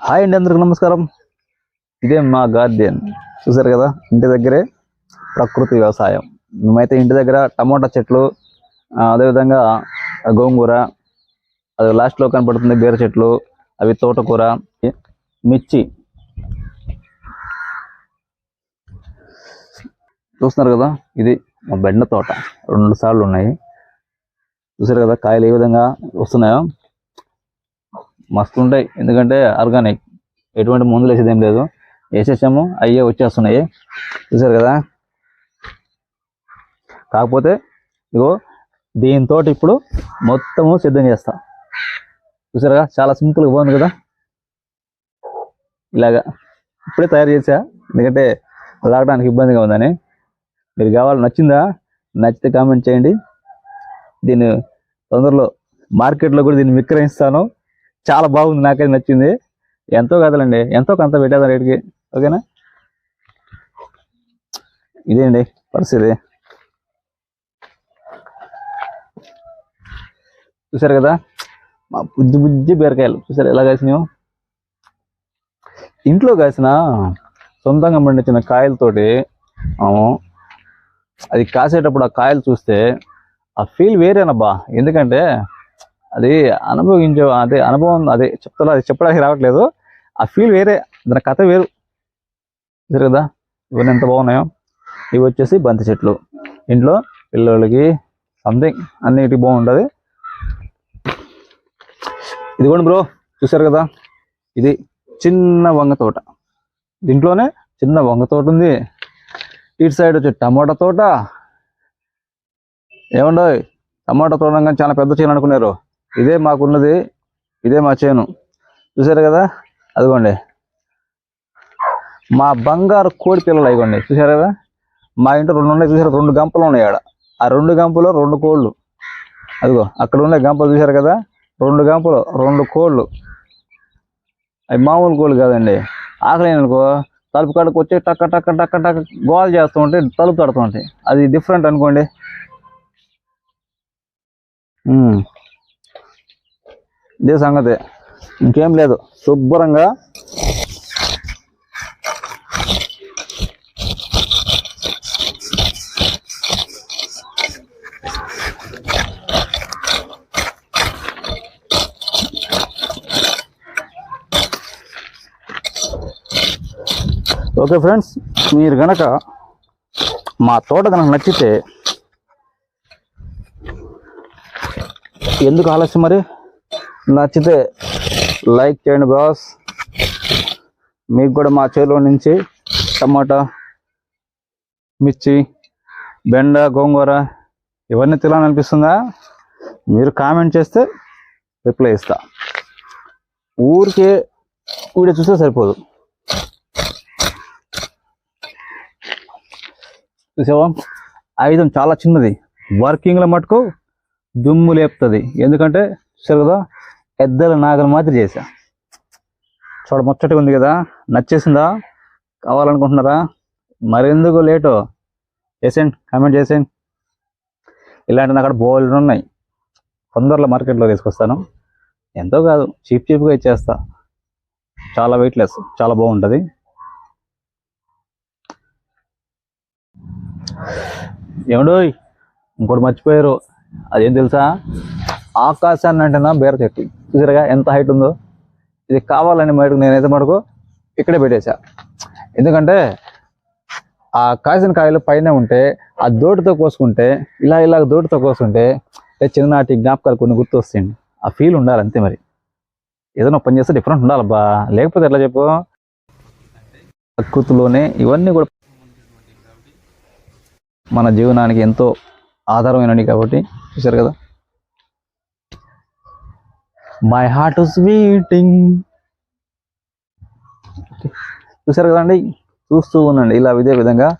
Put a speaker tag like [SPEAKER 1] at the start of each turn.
[SPEAKER 1] Hi అండి అందరికి నమస్కారం. ఇదే మా గార్డెన్. చూసారు కదా ఇంటి దగ్గరే ప్రకృతి వ్యవసాయం. మేమైతే ఇంటి దగ్గర టమోటా చెట్లు అదేవిధంగా గోంగూర అది లాస్ట్లో కనపడుతుంది బీర చెట్లు అవి తోటకూర మిర్చి. చూస్తున్నారు కదా ఇది మా బెండ తోట. రెండు సార్లు ఉన్నాయి. చూసారు కదా కాయలు ఏ విధంగా వస్తున్నాయో. మస్తు ఉంటాయి ఎందుకంటే ఆర్గానిక్. ఎటువంటి మందులు వేసేది ఏం లేదు. వేసేసాము అయ్యే వచ్చేస్తున్నాయి. చూసారు కదా? కాకపోతే ఇగో దీంతో ఇప్పుడు మొత్తము సిద్ధం చేస్తా. చూసారుగా చాలా సింపుల్గా బాగుంది కదా? ఇలాగా. ఇప్పుడే తయారు చేసా. ఎందుకంటే లాగడానికి ఇబ్బందిగా ఉందని. మీరు కావాలి నచ్చిందా? నచ్చితే కామెంట్ చేయండి. దీన్ని తొందరలో మార్కెట్లో కూడా దీన్ని విక్రయిస్తాను. చాలా బాగుంది నాకైతే నచ్చింది. ఎంతో కదలండి ఎంతో కొంత పెట్టేదాం రేటుకి. ఓకేనా? ఇదేండి పరిస్థితి. చూసారు కదా? మా బుజ్జి బుజ్జి బీరకాయలు. చూసారు ఎలా కాసినాయో? ఇంట్లో కాసిన సొంతంగా పండించిన కాయలతోటి అది కాసేటప్పుడు ఆ కాయలు చూస్తే ఆ ఫీల్ వేరేనబ్బా. ఎందుకంటే అది అనుభవించే అదే అనుభవం అదే చెప్తా అది చెప్పడానికి రావట్లేదు. ఆ ఫీల్ వేరే దాని కథ వేరు. కదా ఇవన్నీ ఎంత బాగున్నాయో. ఇవి వచ్చేసి బంతి చెట్లు. ఇంట్లో పిల్లలకి సంథింగ్ అన్నిటికి బాగుంటుంది. ఇదిగోండి బ్రో చూసారు కదా? ఇది చిన్న వంగ తోట. దీంట్లోనే చిన్న వంగ తోట ఉంది. ఇటు సైడ్ వచ్చి టమాటా తోట. ఏముండవు టమాటా తోట కానీ చాలా పెద్ద చేను అనుకున్నారు. ఇదే మాకున్నది ఇదే మా చేను. చూసారు కదా? అదిగోండి. మా బంగారు కోడి పిల్లలు అయిగోండి చూసారు కదా? మా ఇంట్లో రెండు ఉన్నాయి చూసారు రెండు గంపలు ఉన్నాయి ఆడ. ఆ రెండు గంపలు రెండు కోళ్ళు. అదిగో అక్కడ ఉండే గంపలు చూసారు కదా? రెండు గంపలు రెండు కోళ్ళు. అవి మామూలు కోళ్ళు కాదండి. ఆకలి అనుకో తలుపు కాడకు వచ్చి టక్క టక్క టక్క టక్క గోల్ చేస్తూ ఉంటే తలుపు తడుతూ ఉంటాయి. అది డిఫరెంట్ అనుకోండి. ఇదే సంగతి. ఇంకేం లేదు. శుభ్రంగా ఓకే ఫ్రెండ్స్ మీరు గనక మా తోట కనుక నచ్చితే ఎందుకు ఆలస్యం మరి? నచ్చితే లైక్ చేయండి బాస్. మీకు కూడా మా చేలో నుంచి టమాటా మిర్చి బెండ గోంగూర ఇవన్నీ తినాలనిపిస్తుందా మీరు కామెంట్ చేస్తే రిప్లై ఇస్తా. ఊరికే వీడియో చూస్తే సరిపోదు. చూసావా? ఆయుధం చాలా చిన్నది. వర్కింగ్లో మటుకు దుమ్ము లేపుతుంది. ఎందుకంటే చూసారు కదా? పెద్దల నాగల మాదిరి చేశా. చూడ ముచ్చటగా ఉంది కదా. నచ్చేసిందా? కావాలనుకుంటున్నారా? మరెందుకు లేటు? చేసేయండి కామెంట్ చేసేయండి. ఇలాంటి నాకు అక్కడ బోల్డ్ ఉన్నాయి. తొందరలో మార్కెట్లో తీసుకొస్తాను. ఎంతో కాదు చీప్ చీప్గా ఇచ్చేస్తా. చాలా వెయిట్లెస్ చాలా బాగుంటుంది. ఏమండోయ్ ఇంకోటి మర్చిపోయారు. అదేం తెలుసా? ఆకాశాన్ని అంటేనా బేర చెట్టు. చూసారుగా ఎంత హైట్ ఉందో? ఇది కావాలని మటుకు నేనైతే మటుకు ఇక్కడే పెట్టేశా. ఎందుకంటే ఆ కాసిన కాయలు పైన ఉంటే ఆ దోటితో కోసుకుంటే ఇలా ఇలా దోటితో కోసుకుంటే చిన్ననాటి జ్ఞాపకాలు కొన్ని గుర్తు వస్తాయండి ఆ ఫీల్ ఉండాలి అంతే మరి. ఏదైనా పని చేస్తే డిఫరెంట్ ఉండాలబ్బా. లేకపోతే ఎట్లా చెప్పు? ప్రకృతిలోనే ఇవన్నీ కూడా మన జీవనానికి ఎంతో ఆధారమైనవి కాబట్టి చూసారు కదా? మై హార్ట్ ఇస్ వీటింగ్ కదండి? చూస్తూ ఉండండి. ఇలా ఇదే విధంగా